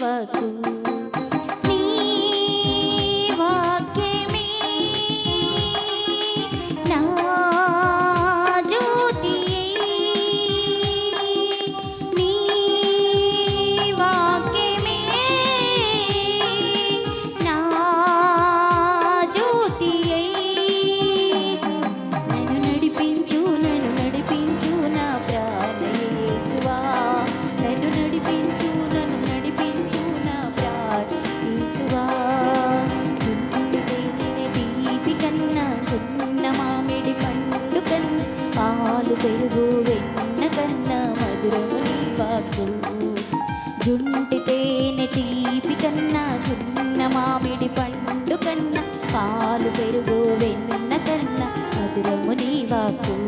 ജീവകൂ Thank you.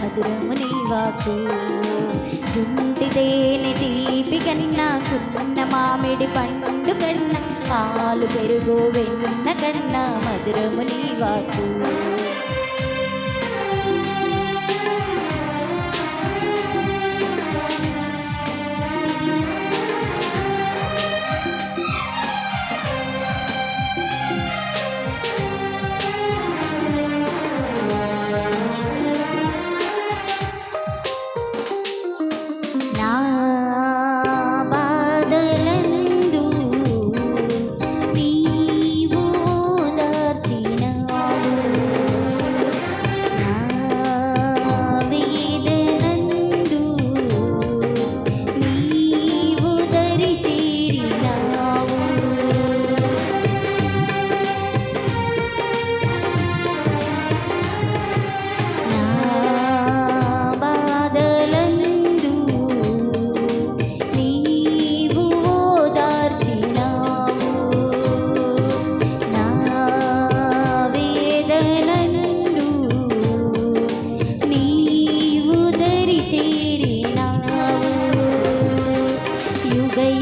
మధురము నీ వాకు జుంటిదేని తీపి కన్నా కున్న మామిడి పండు కన్నా. పాలు పెరుగు వెన్న కన్నా మధురము వాకు.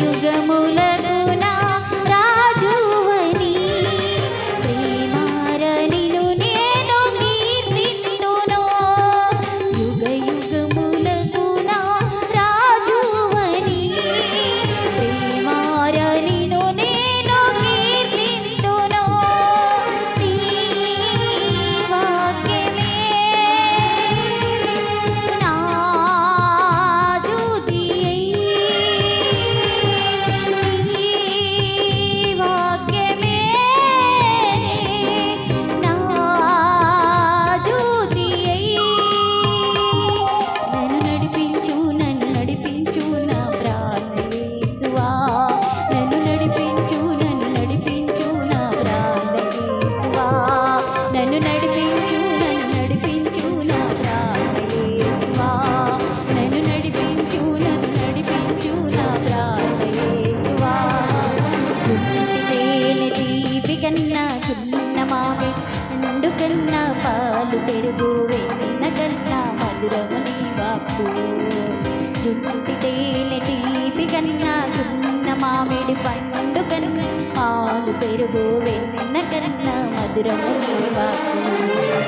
యుగములకు మామిడి పండు కన్నా పాలు పెరుగు వెన్న కన్నా మధురము నీ వాక్కు